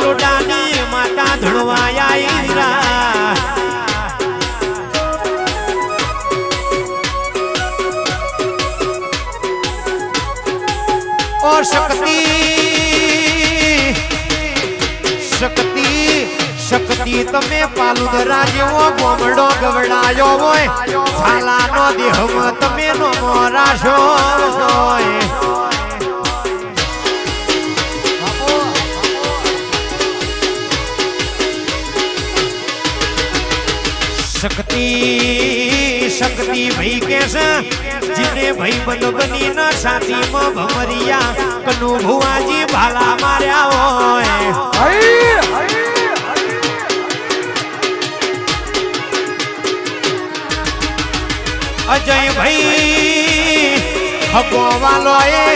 ટોડાની માતા ધણવાયા ઈરા ઓ શક્તિ શક્તિ શક્તિ તમે પાલુધરા જેવો ગોમડો ગવડાયો હોય. છાલાનો દેહમાં તમે નો મોરાશો હોય. શક્તિ શક્તિ ભાઈ કે છે, જીને ભાઈ બંધ બની ન સાથીમાં ભમરિયા કનુ ભુવાજી ભાલા માર્યા હોય. અજય ભાઈ વાલો એ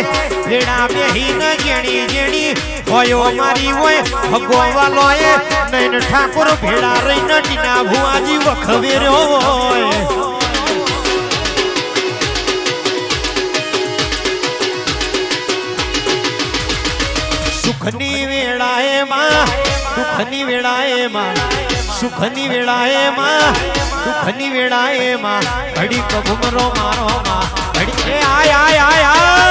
ભેડા બેહી ન જેણી જેણી હોય મારી હોય ભગવાલો એ નૈન ઠાકોર ભેળા રહી ન ટીના ભુવાજી વખવેર્યો હોય. સુખની વેળાએ માં, દુઃખની વેળાએ માં, સુખની વેળાએ માં, દુઃખની વેળાએ માં ઘડી કભમરો મારો માં ઘડી આય આય આય આય.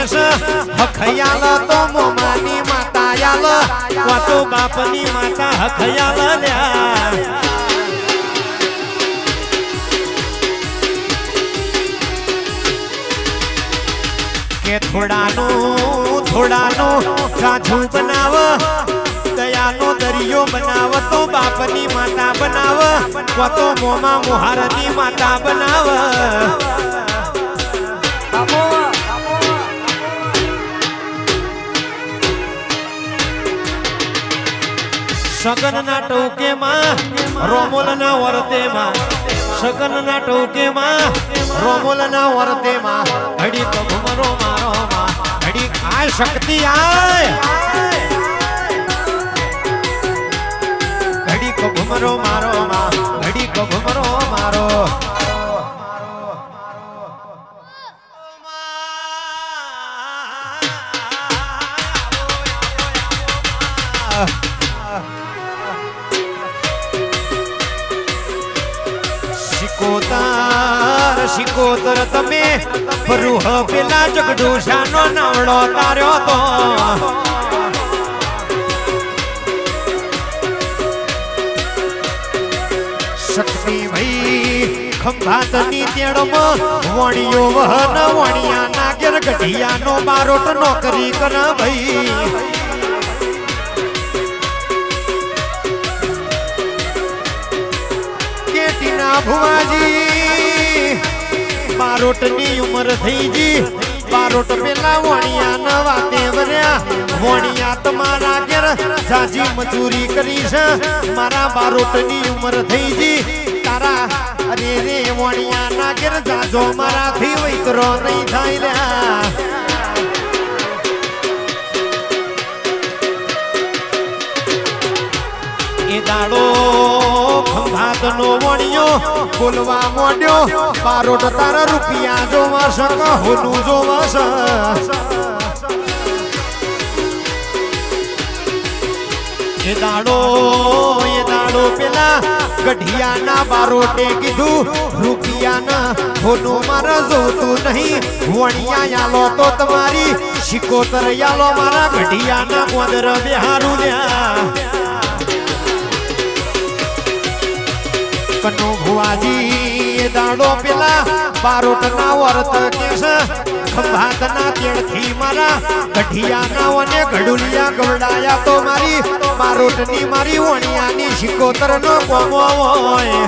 કેસ હખયાલ તો મોમાની માતા યાલ વાતો બાપની માતા હખયાલ લ્યા. કે થોડાનું થોડાનું સાજું બનાવ, દયાનો દરિયો બનાવ, તો બાપની માતા બનાવ તો મોમા મોહારની માતા બનાવ. સગનના ના ટોકે માં રોમોલ ના રોમોલના વર્તેમાં. ઘડી કભમરો મારો માં ઘડી આ શક્તિ આય. ઘડી કભમરો મારો માં ઘડી કભમરો મારો. શિકોતર શિકોતર તમે. બરુહ પેલા જગડોશાનો નાવડો તાર્યો તો. શક્તિ ભાઈ, ખંભાતની તેડમાં, વણિયો વહન, વણિયાના ઘેર ગઢિયાનો મારોટ નોકરી કર ભાઈ ભુવાજી, બારોટની ઉંમર થઈ જી બારોટ પેલા વણિયા નવા દેવર્યા વણિયા તમારા ઘેર જાજી મજૂરી કરી છે. મારા બારોટની ઉંમર થઈ જી તારા અરે રે વણિયા ના ઘેર જાજો મારાથી વૈતરો નહીં થાય રહ્યા. એ દાડો ખંભાતનો વણ્યો બોલવા મોડ્યો. બારોટ તારા રૂપિયા જોવા શક, હોનું જોવા શ એ દાડો એ દાડો પેલા ગઢિયાના બારોટે કીધું, રૂપિયાના હોનું મારા જોતું નહીં. વણિયા યાલો તો તમારી શિકોતર યાલો, મારા ગઢિયાના ગોદર બિહારું લ્યા. ભુવાજી પેલા બારોટ ના વર્ત કેસ ખંભાત ના તેડથી મારા ગઢિયા ના અને ઘડુલિયા ગવડાયા તો મારી બારોટની મારી વણિયા ની શિકોતર નો કોમો હોય.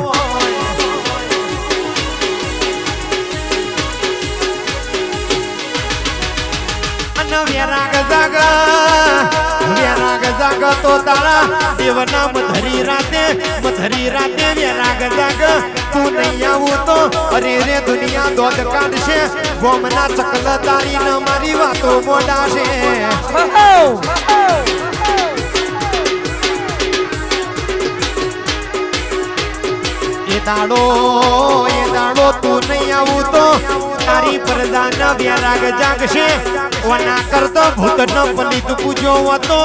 વેરાગ જાગ વેરાગ જાગ તો તારા. દેવના મધરી રાતે મધરી રાતે વેરાગ જાગ. તું નહીં આવું તો અરે રે દુનિયા દોધ કાઢશે. બોમના ચકલ તારી ન મારી વાતો મોડાશે. એ દાડો એ દાડો તું નહીં આવું તો તારી પ્રજાના વ્યારાગ જાગશે. ઓના કરતો ભૂત ન પલિત પૂજો હતો.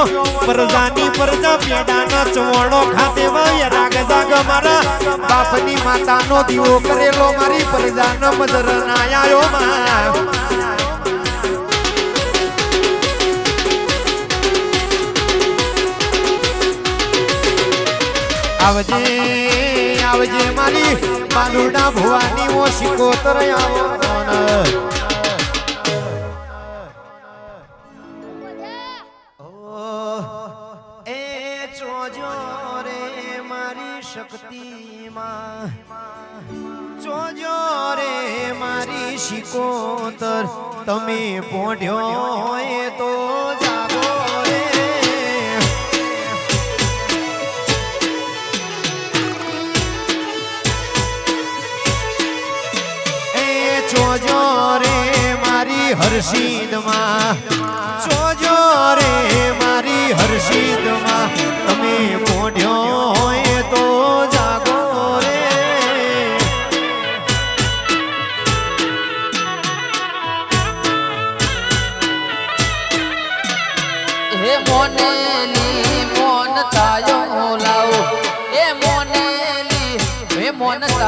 પ્રજાની પ્રજા પેડાનો ચવણો ખાતે વ્યારાગ જાગ મારા. બાપની માતાનો દીવો કરેલો મારી પ્રજાનો મજર ના આયો માં આવજે આવજે મારી બાલુડા ભવાની ઓ શિકોતર આવો એ ચોજો રે મારી શક્તિમાં. ચોજો રે મારી શિકોતર. તમે પોઢ્યો એ તો જાગો જોજો રે મારી હર્ષિદમાં? જોજો રે મારી હર્ષિદમાં?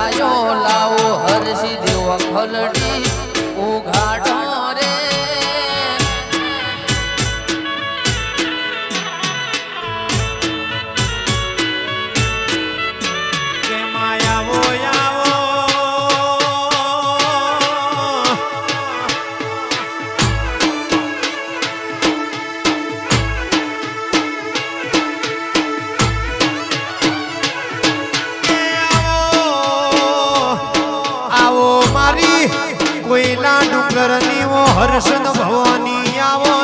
તાયો લાવો હરસી દેવ ખલડી ઉઘાડો. આવો મારી કોઈલા ડુંગરની ઓ, હર્ષદ ભવાની આવો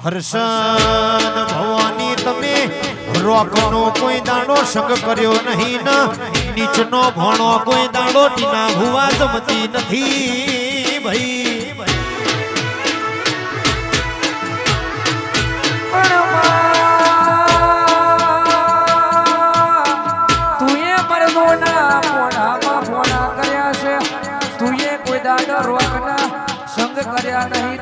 હર્ષદ ભવાની તમે રોકનો કોઈ દાડો શક કર્યો નહીં ને. નીચનો ભણો કોઈ દાડો ટીના ભુવા જમતી નથી ભાઈ. नहीं